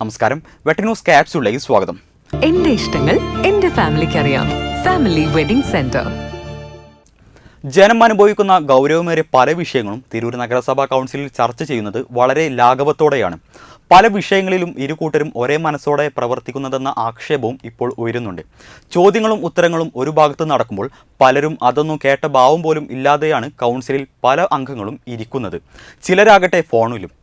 നമസ്കാരം. വെട്ടന്യൂസ് ക്യാപ്സുളിലേക്ക് സ്വാഗതം. എന്റെ ഇഷ്ടങ്ങൾ എന്റെ ഫാമിലിക്ക് അറിയാം. Family wedding centre. ജനം അനുഭവിക്കുന്ന ഗൗരവമേറിയ പല വിഷയങ്ങളും തിരൂർ നഗരസഭാ കൗൺസിലിൽ ചർച്ച ചെയ്യുന്നത് വളരെ ലാഘവത്തോടെയാണ്. പല വിഷയങ്ങളിലും ഇരു കൂട്ടരും ഒരേ മനസ്സോടെ പ്രവർത്തിക്കുന്നതെന്ന ആക്ഷേപവും ഇപ്പോൾ ഉയരുന്നുണ്ട്. ചോദ്യങ്ങളും ഉത്തരങ്ങളും ഒരു ഭാഗത്ത് നടക്കുമ്പോൾ പലരും അതൊന്നും കേട്ട ഭാവം പോലും ഇല്ലാതെയാണ് കൗൺസിലിൽ പല അംഗങ്ങളും ഇരിക്കുന്നത്. ചിലരാകട്ടെ ഫോണിലും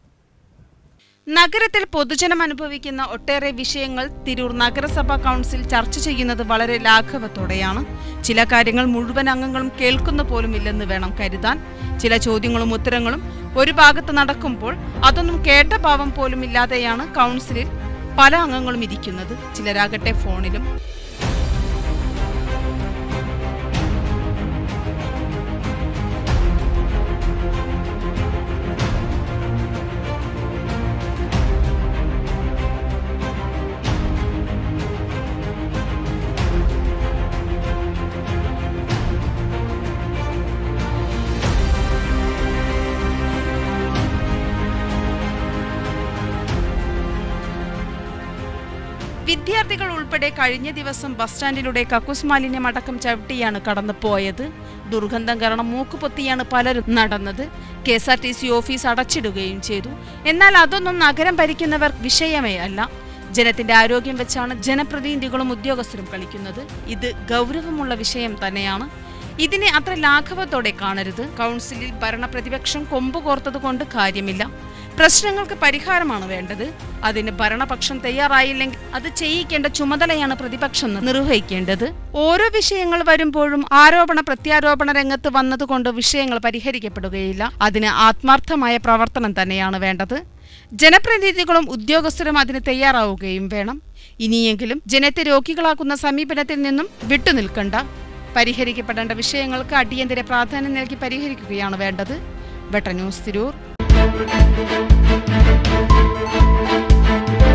നഗരത്തിൽ പൊതുജനം അനുഭവിക്കുന്ന ഒട്ടേറെ വിഷയങ്ങൾ തിരൂർ നഗരസഭാ കൗൺസിൽ ചർച്ച ചെയ്യുന്നത് വളരെ ലാഘവത്തോടെയാണ്. ചില കാര്യങ്ങൾ മുഴുവൻ അംഗങ്ങളും കേൾക്കുന്ന പോലുമില്ലെന്ന് വേണം കരുതാൻ. ചില ചോദ്യങ്ങളും ഉത്തരങ്ങളും ഒരു ഭാഗത്ത് നടക്കുമ്പോൾ അതൊന്നും കേട്ട ഭാവം പോലുമില്ലാതെയാണ് കൗൺസിലിൽ പല അംഗങ്ങളും ഇരിക്കുന്നത്. ചിലരാകട്ടെ ഫോണിലും വിദ്യാർത്ഥികൾ ഉൾപ്പെടെ കഴിഞ്ഞ ദിവസം ബസ് സ്റ്റാൻഡിലൂടെ കക്കൂസ് മാലിന്യം അടക്കം ചവിട്ടിയാണ് കടന്നു പോയത് ദുർഗന്ധം കാരണം മൂക്കുപൊത്തിയാണ് പലരും നടന്നത്. K S R T C office അടച്ചിടുകയും ചെയ്തു. എന്നാൽ അതൊന്നും നഗരം ഭരിക്കുന്നവർ വിഷയമേ അല്ല. ജനത്തിന്റെ ആരോഗ്യം വെച്ചാണ് ജനപ്രതിനിധികളും ഉദ്യോഗസ്ഥരും കളിക്കുന്നത്. ഇത് ഗൗരവമുള്ള വിഷയം തന്നെയാണ്. ഇതിനെ അത്ര ലാഘവത്തോടെ കാണരുത്. കൗൺസിലിൽ ഭരണപ്രതിപക്ഷം കൊമ്പ് കോർത്തത് കൊണ്ട് കാര്യമില്ല. പ്രശ്നങ്ങൾക്ക് പരിഹാരമാണ് വേണ്ടത്. അതിന് ഭരണപക്ഷം തയ്യാറായില്ലെങ്കിൽ അത് ചെയ്യിക്കേണ്ട ചുമതലയാണ് പ്രതിപക്ഷം നിർവഹിക്കേണ്ടത്. ഓരോ വിഷയങ്ങൾ വരുമ്പോഴും ആരോപണ പ്രത്യാരോപണ രംഗത്ത് വന്നതുകൊണ്ട് വിഷയങ്ങൾ പരിഹരിക്കപ്പെടുകയില്ല. അതിന് ആത്മാർത്ഥമായ പ്രവർത്തനം തന്നെയാണ് വേണ്ടത്. ജനപ്രതിനിധികളും ഉദ്യോഗസ്ഥരും അതിന് തയ്യാറാവുകയും വേണം. ഇനിയെങ്കിലും ജനത്തെ രോഗികളാക്കുന്ന സമീപനത്തിൽ നിന്നും വിട്ടുനിൽക്കണ്ട. പരിഹരിക്കപ്പെടേണ്ട വിഷയങ്ങൾക്ക് അടിയന്തര പ്രാധാന്യം നൽകി പരിഹരിക്കുകയാണ് വേണ്ടത്. വെട്ട ന്യൂസ് തിരൂർ. thank you